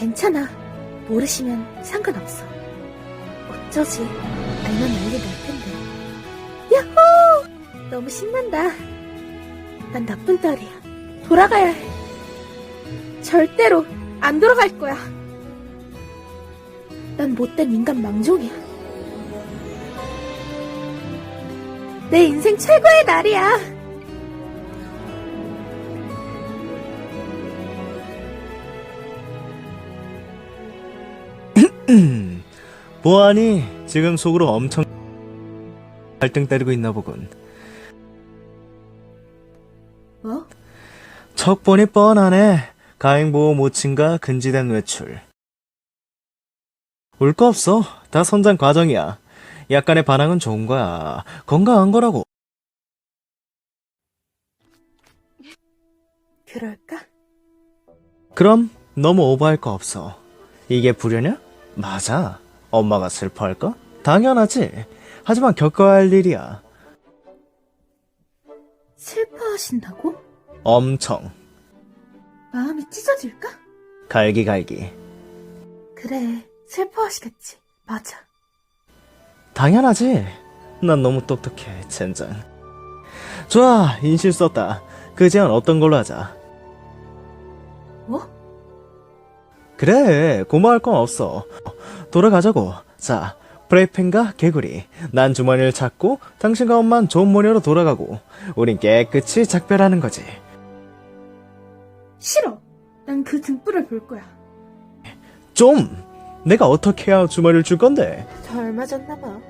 괜찮아. 모르시면 상관없어. 어쩌지? 알면 난리 날 텐데. 야호! 너무 신난다. 난 나쁜 딸이야. 돌아가야 해. 절대로 안 돌아갈 거야. 난 못된 인간 망종이야. 내 인생 최고의 날이야. 보아니 지금 속으로 엄청 갈등 때리고 있나 보군. 뭐? 척보니 뻔하네. 가행보호 모친과 근지된 외출. 울거 없어. 다 선장 과정이야. 약간의 반항은 좋은 거야. 건강한 거라고. 그럴까? 그럼 너무 오버할 거 없어. 이게 불효냐? 맞아. 엄마가 슬퍼할까? 당연하지. 하지만 겪어야 할 일이야. 슬퍼하신다고? 엄청. 마음이 찢어질까? 갈기갈기. 그래, 슬퍼하시겠지. 맞아. 당연하지. 난 너무 똑똑해, 젠장. 좋아, 인실 썼다. 그 제안 어떤 걸로 하자. 그래, 고마울 건 없어. 돌아가자고. 자, 프라이팬과 개구리. 난 주머니를 찾고, 당신과 엄만 좋은 모녀로 돌아가고, 우린 깨끗이 작별하는 거지. 싫어. 난 그 등불을 볼 거야. 좀! 내가 어떻게 해야 주머니를 줄 건데? 더 얼마 줬나 봐.